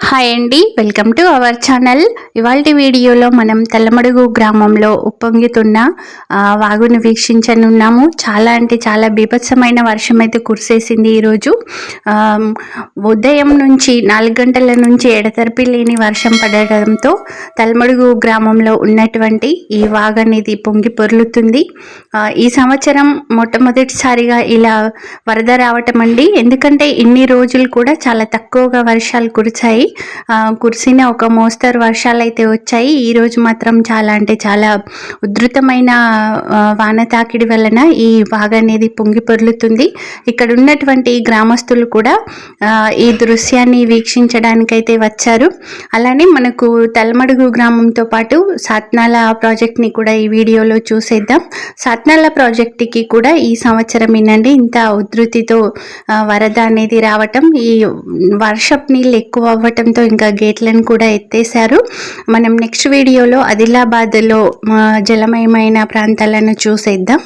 Hi అండి welcome to our channel. ఇవాళ వీడియోలో మనం తెల్లమడుగు గ్రామంలో ఉప్పొంగితున్న వాగుని వాగును వీక్షించనున్నాము. చాలా అంటే చాలా బీభత్సమైన వర్షం అయితే కురిసేసింది ఈరోజు. ఉదయం నుంచి నాలుగు గంటల నుంచి ఎడతెరిపి లేని వర్షం పడడంతో తెల్లమడుగు గ్రామంలో ఉన్నటువంటి ఈ వాగు అనేది పొంగి పొర్లుతుంది. ఈ సంవత్సరం మొట్టమొదటిసారిగా ఇలా వరద రావటం అండి. ఎందుకంటే ఇన్ని రోజులు కూడా చాలా తక్కువగా వర్షాలు కురిచాయి కురిసిన ఒక మోస్తరు వర్షాలు అయితే వచ్చాయి. ఈ రోజు మాత్రం చాలా అంటే చాలా ఉధృతమైన వాన తాకిడి వలన ఈ వాగ అనేది పొంగి పొర్లుతుంది. ఇక్కడ ఉన్నటువంటి గ్రామస్తులు కూడా ఈ దృశ్యాన్ని వీక్షించడానికైతే వచ్చారు. అలానే మనకు తలమడుగు గ్రామంతో పాటు సాత్నాల ప్రాజెక్ట్ని కూడా ఈ వీడియోలో చూసేద్దాం. సాత్నాల ప్రాజెక్ట్కి కూడా ఈ సంవత్సరం ఏంటంటే ఇంత ఉధృతితో వరద అనేది రావటం ఈ వర్షపు నీళ్ళు ఎక్కువ అవ్వటం అవ్వటంతో ఇంకా గేట్లను కూడా ఎత్తేశారు. మనం నెక్స్ట్ వీడియోలో ఆదిలాబాద్లో జలమయమైన ప్రాంతాలను చూసేద్దాం.